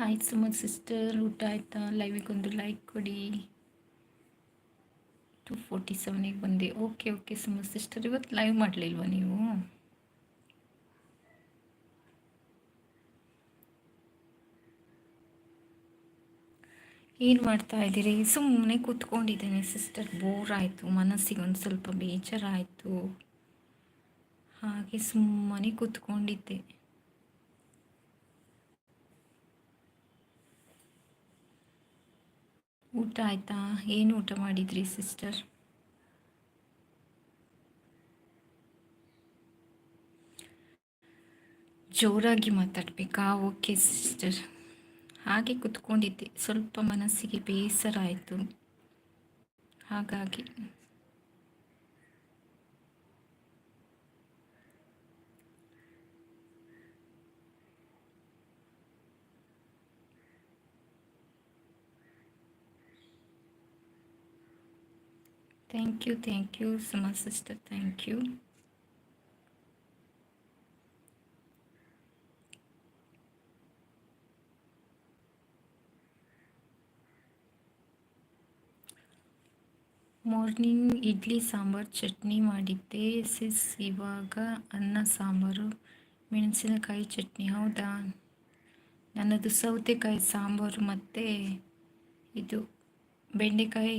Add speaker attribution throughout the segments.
Speaker 1: Hi Suman sister, ಊಟ ಆಯ್ತಾ? ಲೈವಿಗೊಂದು ಲೈಕ್ ಕೊಡಿ. ಟು ಫೋರ್ಟಿ ಸೆವೆನಿಗೆ ಬಂದೆ. ಓಕೆ ಓಕೆ ಸುಮನ್ ಸಿಸ್ಟರ್, ಇವತ್ತು ಲೈವ್ ಮಾಡಲಿಲ್ವಾ ನೀವು? ಏನು ಮಾಡ್ತಾ ಇದ್ದೀರಿ? ಸುಮ್ಮನೆ ಕೂತ್ಕೊಂಡಿದ್ದೇನೆ ಸಿಸ್ಟರ್. ಬೋರ್ ಆಯಿತು. ಮನಸ್ಸಿಗೆ ಒಂದು ಸ್ವಲ್ಪ ಬೇಜಾರಾಯಿತು. ಹಾಗೆ ಸುಮ್ಮನೆ ಕೂತ್ಕೊಂಡಿದ್ದೆ. ಊಟ ಆಯ್ತಾ? ಏನು ಊಟ ಮಾಡಿದ್ರಿ, ಸಿಸ್ಟರ್? ಜೋರಾಗಿ ಮಾತಾಡಬೇಕಾ? Okay, sister. ಹಾಗೆ ಕುತ್ಕೊಂಡಿದ್ದೆ. ಸ್ವಲ್ಪ ಮನಸ್ಸಿಗೆ ಬೇಸರ ಆಯಿತು. ಹಾಗಾಗಿ. Thank you thank you Suma sister thank you morning idli sambar chutney ಮಾಡಿದ್ದೆ. ಸಿಸ್ ಇವಾಗ ಅನ್ನ, ಸಾಂಬಾರು, ಮೆಣಸಿನಕಾಯಿ ಚಟ್ನಿ, ಹೌದಾ? ನನ್ನದು ಸೌತೆಕಾಯಿ, ಸಾಂಬಾರು ಮತ್ತು ಇದು ಬೆಂಡೆಕಾಯಿ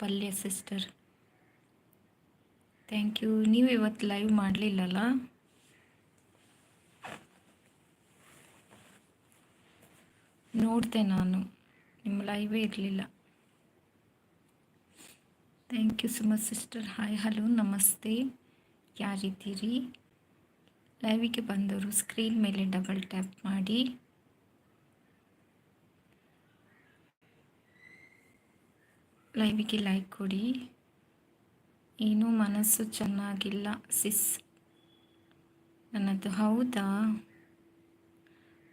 Speaker 1: ಪಲ್ಯ ಸಿಸ್ಟರ್ ಥ್ಯಾಂಕ್ ಯು ನೀವು ಇವತ್ತು ಲೈವ್ ಮಾಡಲಿಲ್ಲಲ್ಲ? ನೋಡಿದೆ ನಾನು. ನಿಮ್ಮ ಲೈವೇ ಇರಲಿಲ್ಲ. Thank you so much sister hi hello ನಮಸ್ತೆ. ಯಾರಿದ್ದೀರಿ ಲೈವಿಗೆ ಬಂದವರು ಸ್ಕ್ರೀನ್ ಮೇಲೆ ಡಬಲ್ ಟ್ಯಾಪ್ ಮಾಡಿ. ಲೈವಿಗೆ ಲೈಕ್ ಕೊಡಿ. ಏನೂ ಮನಸ್ಸು ಚೆನ್ನಾಗಿಲ್ಲ, ಸಿಸ್. ನನ್ನದು ಹೌದಾ?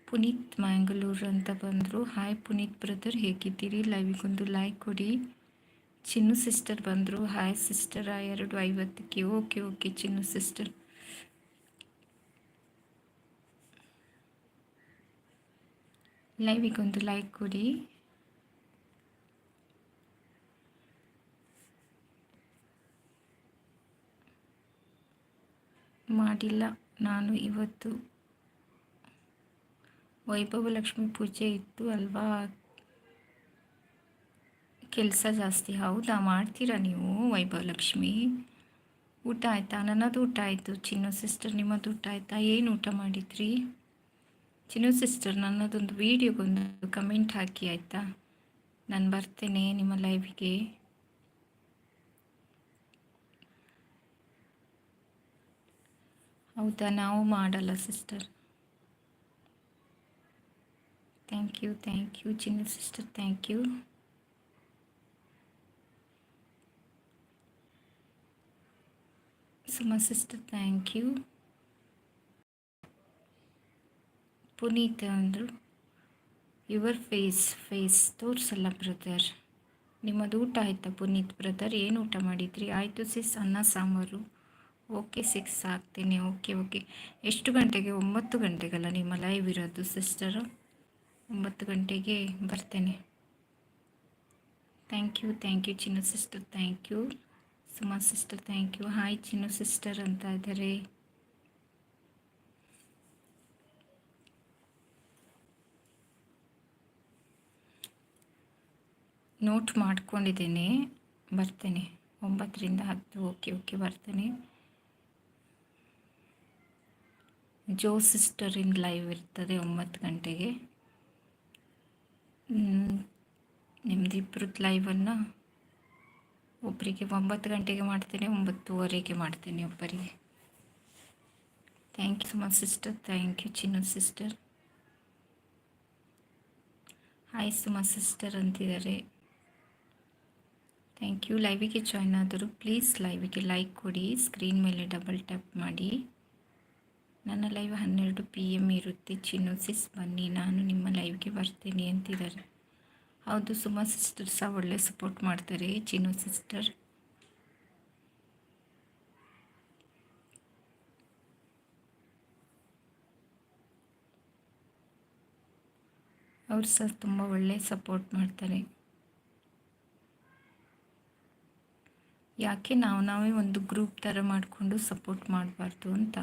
Speaker 1: ಪುನೀತ್ ಮ್ಯಾಂಗಳೂರು ಅಂತ ಬಂದರು. ಹಾಯ್ ಪುನೀತ್ ಬ್ರದರ್ ಹೇಗಿದ್ದೀರಿ? ಲೈವಿಗೊಂದು ಲೈಕ್ ಕೊಡಿ. ಚಿನ್ನು ಸಿಸ್ಟರ್ ಬಂದರು. ಹಾಯ್ ಸಿಸ್ಟರ್ ಎರಡು ಐವತ್ತಕ್ಕೆ. ಓಕೆ ಓಕೆ ಚಿನ್ನು ಸಿಸ್ಟರ್ ಲೈವಿಗೊಂದು ಲೈಕ್ ಕೊಡಿ. ಮಾಡಿಲ್ಲ. ನಾನು ಇವತ್ತು ವೈಭವ ಲಕ್ಷ್ಮಿ ಪೂಜೆ ಇತ್ತು ಅಲ್ವಾ? ಕೆಲಸ ಜಾಸ್ತಿ. ಹೌದಾ? ಮಾಡ್ತೀರಾ ನೀವು ವೈಭವ ಲಕ್ಷ್ಮಿ ಊಟ ಆಯಿತಾ? ನನ್ನದು ಊಟ ಆಯಿತು. ಚಿನ್ನು ಸಿಸ್ಟರ್ ನಿಮ್ಮದು ಊಟ ಆಯಿತಾ? ಏನು ಊಟ ಮಾಡಿದ್ರಿ? ಚಿನ್ನು ಸಿಸ್ಟರ್ ನನ್ನದೊಂದು ವೀಡಿಯೋಗೊಂದು ಕಮೆಂಟ್ ಹಾಕಿ ಆಯಿತಾ? ನಾನು ಬರ್ತೇನೆ ನಿಮ್ಮ ಲೈವಿಗೆ ಹೌದಾ? ನಾವು ಮಾಡಲ್ಲ sister thank you thank you Chinna sister thank you Suma sister thank you Puneeth ಅಂದರು ಯುವರ್ ಫೇಸ್ ಫೇಸ್ ತೋರಿಸಲ್ಲ ಬ್ರದರ್ ನಿಮ್ಮದು ಊಟ ಆಯ್ತಾ ಪುನೀತ್ ಬ್ರದರ್ ಏನು ಊಟ ಮಾಡಿದ್ರಿ? ಆಯಿತು ಸಿಸ್ ಅನ್ನ, ಸಾಂಬಾರು. ಓಕೆ ಸಿಕ್ಸ್ ಆಗ್ತೀನಿ. Okay okay. ಎಷ್ಟು ಗಂಟೆಗೆ? ಒಂಬತ್ತು ಗಂಟೆಗಲ್ಲ ನಿಮ್ಮ ಲೈವ್ ಇರೋದು ಸಿಸ್ಟರು ಒಂಬತ್ತು ಗಂಟೆಗೆ ಬರ್ತೇನೆ. Thank you thank you Chinnu sister thank you Suma sister thank you hi Chinnu sister ಅಂತ ಇದ್ದಾರೆ. ನೋಟ್ ಮಾಡ್ಕೊಂಡಿದ್ದೀನಿ. ಬರ್ತೇನೆ. ಒಂಬತ್ತರಿಂದ ಹತ್ತು. ಓಕೆ ಓಕೆ, ಬರ್ತೇನೆ. ಜೋ ಸಿಸ್ಟರ್ ಇನ್ ಲೈವ್ ಇರ್ತದೆ ಒಂಬತ್ತು ಗಂಟೆಗೆ. ನಿಮ್ಮದು ಇಬ್ಬರದ್ದು ಲೈವನ್ನು ಒಬ್ಬರಿಗೆ ಒಂಬತ್ತು ಗಂಟೆಗೆ ಮಾಡ್ತೇನೆ, ಒಂಬತ್ತುವರೆಗೆ ಮಾಡ್ತೇನೆ ಒಬ್ಬರಿಗೆ. Thank you Suma sister thank you Chinna sister hi Suma sister ಅಂತಿದ್ದಾರೆ. ಥ್ಯಾಂಕ್ ಯು ಲೈವಿಗೆ ಜಾಯ್ನ್ ಆದರೂ ಪ್ಲೀಸ್ ಲೈವಿಗೆ ಲೈಕ್ ಕೊಡಿ. ಸ್ಕ್ರೀನ್ ಮೇಲೆ ಡಬಲ್ ಟ್ಯಾಪ್ ಮಾಡಿ. ನನ್ನ ಲೈವ್ ಹನ್ನೆರಡು ಪಿ ಎಂ ಇರುತ್ತೆ. ಚಿನ್ನೋಸಿಸ್ ಬನ್ನಿ. ನಾನು ನಿಮ್ಮ ಲೈವ್ಗೆ ಬರ್ತೀನಿ ಅಂತಿದ್ದಾರೆ. ಹೌದು, ಸುಮಾ ಸಿಸ್ಟರ್ ಸಹ ಒಳ್ಳೆ ಸಪೋರ್ಟ್ ಮಾಡ್ತಾರೆ. ಚಿನ್ನು ಸಿಸ್ಟರ್ ಅವರು ಸಹ ತುಂಬ ಒಳ್ಳೆ ಸಪೋರ್ಟ್ ಮಾಡ್ತಾರೆ. ಯಾಕೆ ನಾವು ನಾವೇ ಒಂದು ಗ್ರೂಪ್ ಥರ ಮಾಡಿಕೊಂಡು ಸಪೋರ್ಟ್ ಮಾಡಬಾರ್ದು ಅಂತ.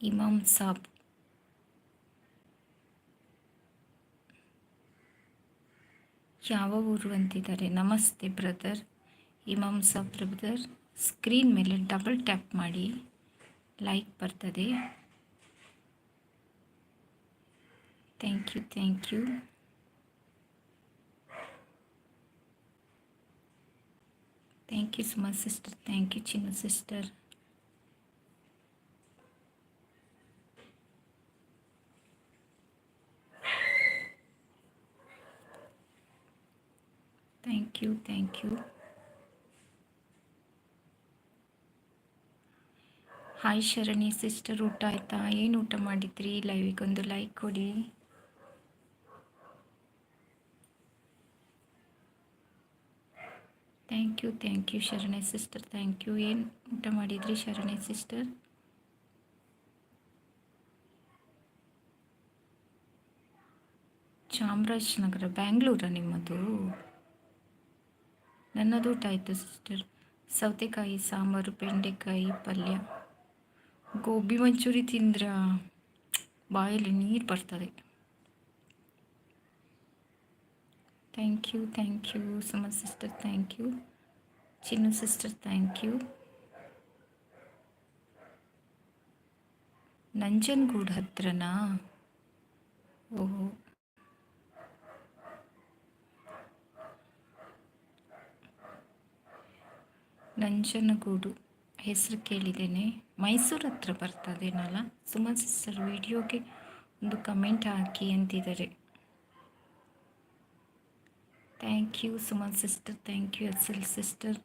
Speaker 1: ಇಮಾಮ್ ಸಾಬ್ ಯಾವ ಊರು ಅಂತಿದ್ದಾರೆ? ನಮಸ್ತೆ brother Imam Saab brother screen ಮೇಲೆ ಡಬಲ್ ಟ್ಯಾಪ್ ಮಾಡಿ. ಲೈಕ್ ಬರ್ತದೆ. Thank you thank you thank you Suma sister thank you Chinna sister thank you thank you hi Sharani sister ಊಟ ಆಯ್ತಾ? ಏನು ಊಟ ಮಾಡಿದ್ರಿ? ಲೈವಿಗೊಂದು ಲೈಕ್ ಕೊಡಿ. Thank you thank you Sharane sister thank you ಏನು ಊಟ ಮಾಡಿದ್ರಿ ಶರಣೆ ಸಿಸ್ಟರ್ ಚಾಮರಾಜನಗರ ಬ್ಯಾಂಗ್ಳೂರ ನಿಮ್ಮದು? ನನ್ನದು ಟಾಯ್ತು ಸಿಸ್ಟರ್ ಸೌತೆಕಾಯಿ, ಸಾಂಬಾರು, ಬೆಂಡೆಕಾಯಿ, ಪಲ್ಯ. ಗೋಬಿ ಮಂಚೂರಿ ತಿಂದ್ರೆ ಬಾಯಲ್ಲಿ ನೀರು ಬರ್ತದೆ. Thank you thank you Suman sister thank you Chinnu sister thank you Nanjangud ಹತ್ರನಾ? ಓಹೋ. ನಂಜನಗೂಡು ಹೆಸರು ಕೇಳಿದ್ದೇನೆ. ಮೈಸೂರು ಹತ್ರ ಬರ್ತದೇನಲ್ಲ? ಸುಮಾ ಸಿಸ್ಟರ್ ವಿಡಿಯೋಗೆ ಒಂದು ಕಮೆಂಟ್ ಹಾಕಿ ಅಂತಿದ್ದಾರೆ. Thank you Suman sister, thank you S L sister.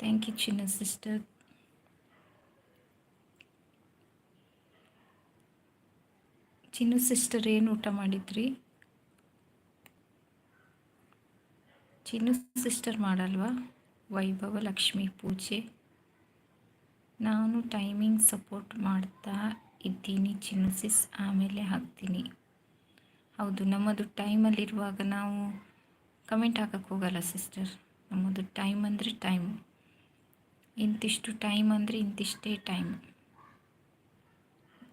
Speaker 1: Thank you Chinna sister. Chinnu sister ಏನು ಊಟ ಮಾಡಿದ್ರಿ? ಚಿನ್ನು ಸಿಸ್ಟರ್ ಮಾಡಲ್ವಾ? ವೈಭವ ಲಕ್ಷ್ಮಿ ಪೂಜೆ. ನಾನು ಟೈಮಿಂಗ್ ಸಪೋರ್ಟ್ ಮಾಡ್ತಾ ಇದ್ದೀನಿ ಚಿನ್ನು ಸಿಸ್ ಆಮೇಲೆ ಹಾಕ್ತೀನಿ. ಹೌದು, ನಮ್ಮದು ಟೈಮಲ್ಲಿರುವಾಗ ನಾವು ಕಮೆಂಟ್ ಹಾಕಕ್ಕೆ ಹೋಗಲ್ಲ ಸಿಸ್ಟರ್ ನಮ್ಮದು ಟೈಮ್ ಅಂದರೆ ಟೈಮ್ ಇಂತಿಷ್ಟು ಟೈಮ್ ಅಂದರೆ ಇಂತಿಷ್ಟೇ ಟೈಮ್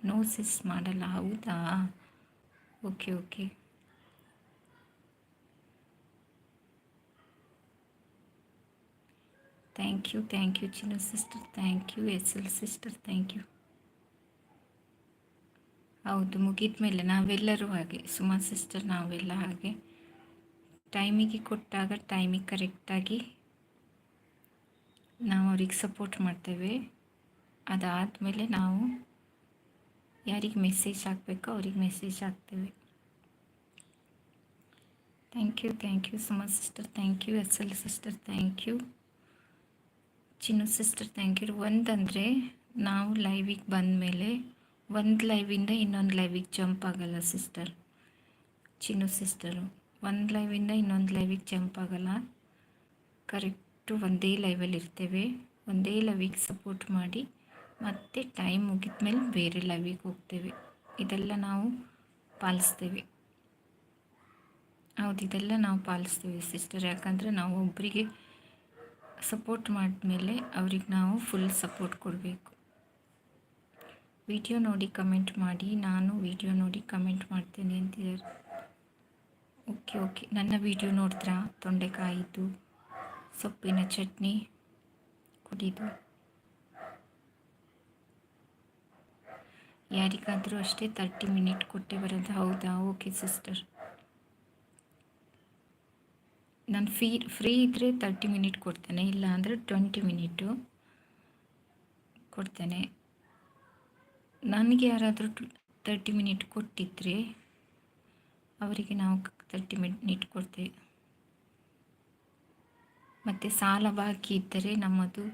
Speaker 1: ನೋ ಸಿಸ್ ಮಾಡಲ್ಲ, ಹೌದಾ? Okay okay thank you thank you Chinnu sister thank you S L sister thank you ಹೌದು ಮುಗಿದ ಮೇಲೆ ನಾವೆಲ್ಲರೂ ಹಾಗೆ, ಸುಮಾ ಸಿಸ್ಟರ್ ನಾವೆಲ್ಲ ಹಾಗೆ ಟೈಮಿಗೆ ಕೊಟ್ಟಾಗ ಟೈಮಿಗೆ ಕರೆಕ್ಟಾಗಿ ನಾವು ಅವ್ರಿಗೆ ಸಪೋರ್ಟ್ ಮಾಡ್ತೇವೆ. ಅದಾದಮೇಲೆ ನಾವು ಯಾರಿಗೆ ಮೆಸೇಜ್ ಹಾಕಬೇಕೋ ಅವ್ರಿಗೆ ಮೆಸೇಜ್ ಹಾಕ್ತೇವೆ. Thank you thank you Suma sister thank you S L sister thank you Chinnu sister thank you ಒಂದಂದರೆ ನಾವು ಲೈವಿಗೆ ಬಂದ ಮೇಲೆ ಒಂದು ಲೈವಿಂದ ಇನ್ನೊಂದು ಲೈವಿಗೆ ಜಂಪ್ ಆಗಲ್ಲ ಸಿಸ್ಟರ್ ಚಿನ್ನು ಸಿಸ್ಟರು ಒಂದು ಲೈವಿಂದ ಇನ್ನೊಂದು ಲೈವಿಗೆ ಜಂಪ್ ಆಗಲ್ಲ. ಕರೆಕ್ಟು ಒಂದೇ ಲೈವಲ್ಲಿ ಇರ್ತೇವೆ. ಒಂದೇ ಲೈವಿಗೆ ಸಪೋರ್ಟ್ ಮಾಡಿ ಮತ್ತು ಟೈಮ್ ಮುಗಿದ ಮೇಲೆ ಬೇರೆ ಲೈವಿಗೆ ಹೋಗ್ತೇವೆ. ಇದೆಲ್ಲ ನಾವು ಪಾಲಿಸ್ತೇವೆ. ಹೌದು, ಇದೆಲ್ಲ ನಾವು ಪಾಲಿಸ್ತೀವಿ ಸಿಸ್ಟರ್ ಯಾಕಂದರೆ ನಾವು ಒಬ್ಬರಿಗೆ ಸಪೋರ್ಟ್ ಮಾಡಿದ್ಮೇಲೆ ಅವ್ರಿಗೆ ನಾವು ಫುಲ್ ಸಪೋರ್ಟ್ ಕೊಡಬೇಕು. ವಿಡಿಯೋ ನೋಡಿ ಕಮೆಂಟ್ ಮಾಡಿ, ನಾನು ವಿಡಿಯೋ ನೋಡಿ ಕಮೆಂಟ್ ಮಾಡ್ತೇನೆ ಅಂತಿದ್ದಾರೆ ಓಕೆ ಓಕೆ ನನ್ನ ವಿಡಿಯೋ ನೋಡಿದ್ರಾ ತೊಂಡೆಕಾಯಿದು, ಸೊಪ್ಪಿನ ಚಟ್ನಿ ಕುಡಿದು. ಯಾರಿಗಾದರೂ ಅಷ್ಟೇ ತರ್ಟಿ ಮಿನಿಟ್ ಕೊಟ್ಟೆ ಬರೋದು ಹೌದಾ? ಓಕೆ ಸಿಸ್ಟರ್ ನಾನು ಫ್ರೀ ಫ್ರೀ ಇದ್ದರೆ ತರ್ಟಿ ಮಿನಿಟ್ ಕೊಡ್ತೇನೆ, ಇಲ್ಲ ಅಂದರೆ ಟ್ವೆಂಟಿ ಮಿನಿಟು ಕೊಡ್ತೇನೆ. ನನಗೆ ಯಾರಾದರೂ ತರ್ಟಿ ಮಿನಿಟ್ ಕೊಟ್ಟಿದ್ದರೆ ಅವರಿಗೆ ನಾವು ತರ್ಟಿ ಮಿನಿಟ್ ಕೊಡ್ತೇವೆ. ಮತ್ತು ಸಾಲ ಬಾಕಿ ಇದ್ದರೆ ನಮ್ಮದು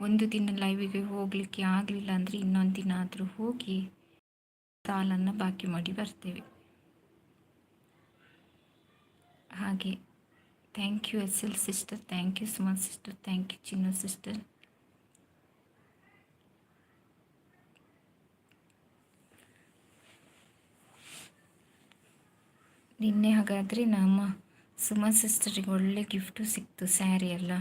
Speaker 1: ಒಂದು ದಿನ ಲೈವಿಗೆ ಹೋಗಲಿಕ್ಕೆ ಆಗಲಿಲ್ಲ ಅಂದರೆ ಇನ್ನೊಂದು ದಿನ ಆದರೂ ಹೋಗಿ ಸಾಲನ್ನು ಬಾಕಿ ಮಾಡಿ ಬರ್ತೇವೆ. ಹಾಗೆ. Thank you S L sister thank you Suman sister thank you Chinna sister ನಿನ್ನೆ ಹಾಗಾದರೆ ನಮ್ಮ ಸುಮಾ ಸಿಸ್ಟರಿಗೆ ಒಳ್ಳೆ ಗಿಫ್ಟು ಸಿಕ್ತು ಸ್ಯಾರಿ ಎಲ್ಲ.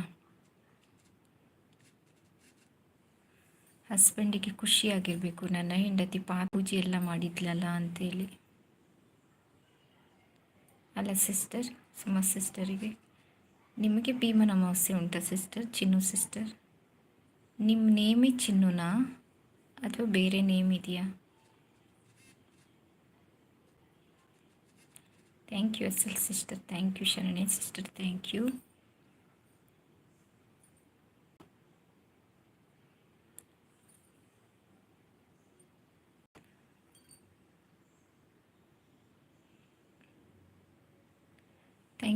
Speaker 1: ಹಸ್ಬೆಂಡಿಗೆ ಖುಷಿಯಾಗಿರಬೇಕು. ನನ್ನ ಹೆಂಡತಿ ಪಾ ಪೂಜೆ ಎಲ್ಲ ಮಾಡಿದ್ಲಲ್ಲ ಅಂತೇಳಿ. ಅಲ್ಲ ಸಿಸ್ಟರ್ ಸುಮಾ ಸಿಸ್ಟರಿಗೆ. ನಿಮಗೆ ಭೀಮನ ಅಮಾವಾಸ್ಯೆ ಉಂಟಾ ಸಿಸ್ಟರ್, ಚಿನ್ನು ಸಿಸ್ಟರ್? ನಿಮ್ಮ ನೇಮೇ ಚಿನ್ನುನಾ ಅಥವಾ ಬೇರೆ ನೇಮ್ ಇದೆಯಾ? Thank you S L sister thank you Sharane sister thank you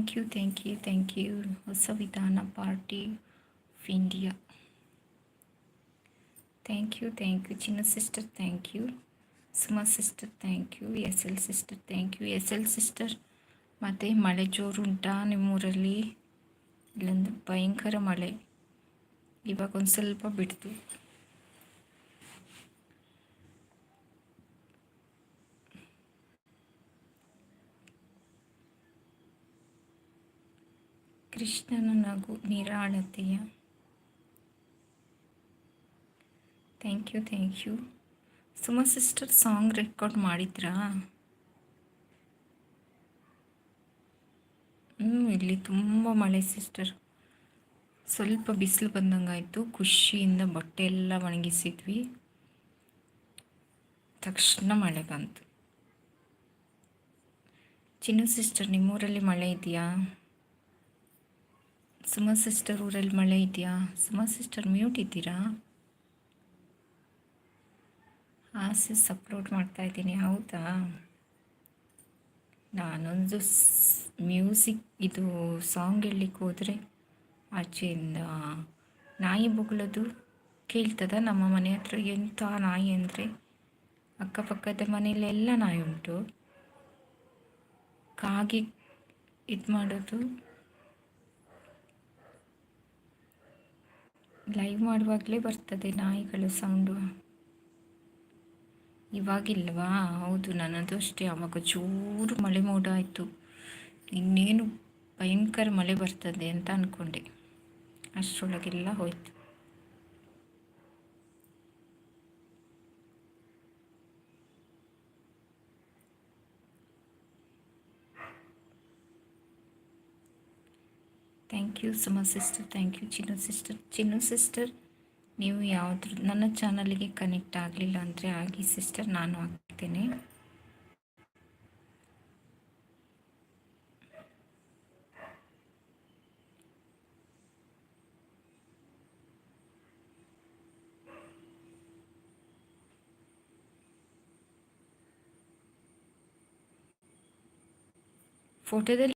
Speaker 1: thank you thank you thank you ಹೊಸ ವಿಧಾನ party of India thank you thank you Chinna sister thank you Suma sister thank you S L sister thank you S L sister ಮತ್ತು ಮಳೆ ಜೋರು ಉಂಟಾ ನಿಮ್ಮೂರಲ್ಲಿ ಇಲ್ಲಂದ್ರೆ ಭಯಂಕರ ಮಳೆ ಇವಾಗ ಒಂದು ಸ್ವಲ್ಪ ಬಿಡ್ತು ಕೃಷ್ಣನ ನಗು ನಿರಾಳತೆಯ. Thank you thank you Suma sister song record ಮಾಡಿದ್ರಾ? ಹ್ಞೂ ಇಲ್ಲಿ ತುಂಬ ಮಳೆ ಸಿಸ್ಟರ್ ಸ್ವಲ್ಪ ಬಿಸಿಲು ಬಂದಂಗಾಯಿತು. ಖುಷಿಯಿಂದ ಬಟ್ಟೆ ಎಲ್ಲ ಒಣಗಿಸಿದ್ವಿ. ತಕ್ಷಣ ಮಳೆ ಬಂತು. ಚಿನ್ನು ಸಿಸ್ಟರ್ ನಿಮ್ಮೂರಲ್ಲಿ ಮಳೆ ಇದೆಯಾ? ಸುಮಾ ಸಿಸ್ಟರ್ ಊರಲ್ಲಿ ಮಳೆ ಇದೆಯಾ? ಸುಮಾ ಸಿಸ್ಟರ್ ಮ್ಯೂಟ್ ಇದ್ದೀರಾ? ಆಸೆಸ್ ಅಪ್ಲೋಡ್ ಮಾಡ್ತಾ ಇದ್ದೀನಿ, ಹೌದಾ? ನಾನೊಂದು ಮ್ಯೂಸಿಕ್ ಇದು ಸಾಂಗ್ ಹೇಳಲಿಕ್ಕೆ ಹೋದರೆ ಆಚೆಯಿಂದ ನಾಯಿ ಬೊಗಳದು ಕೇಳ್ತದ? ನಮ್ಮ ಮನೆ ಹತ್ರ ಎಂಥ ನಾಯಿ ಅಂದರೆ ಅಕ್ಕಪಕ್ಕದ ಮನೆಯಲ್ಲೆಲ್ಲ ನಾಯಿ ಉಂಟು. ಕಾಗೆ ಇದು ಮಾಡೋದು ಲೈವ್ ಮಾಡುವಾಗಲೇ ಬರ್ತದೆ ನಾಯಿಗಳು ಸೌಂಡು ಇವಾಗಿಲ್ವಾ? ಹೌದು, ನನ್ನದು ಅಷ್ಟೇ. ಆವಾಗ ಚೂರು ಮಳೆ ಮೋಡ ಆಯಿತು. ಇನ್ನೇನು ಭಯಂಕರ ಮಳೆ ಬರ್ತದೆ ಅಂತ ಅಂದ್ಕೊಂಡೆ ಅಷ್ಟರೊಳಗೆಲ್ಲ ಹೋಯ್ತು. Thank you Suma sister thank you Chinnu sister Chinnu sister ನೀವು ಯಾವ್ದು ನನ್ನ ಚಾನಲ್ಗೆ ಕನೆಕ್ಟ್ ಆಗಲಿಲ್ಲ ಅಂದರೆ ಆಗಿ ಸಿಸ್ಟರ್ ನಾನು ಆಗ್ತೇನೆ ಫೋಟೋದಲ್ಲಿ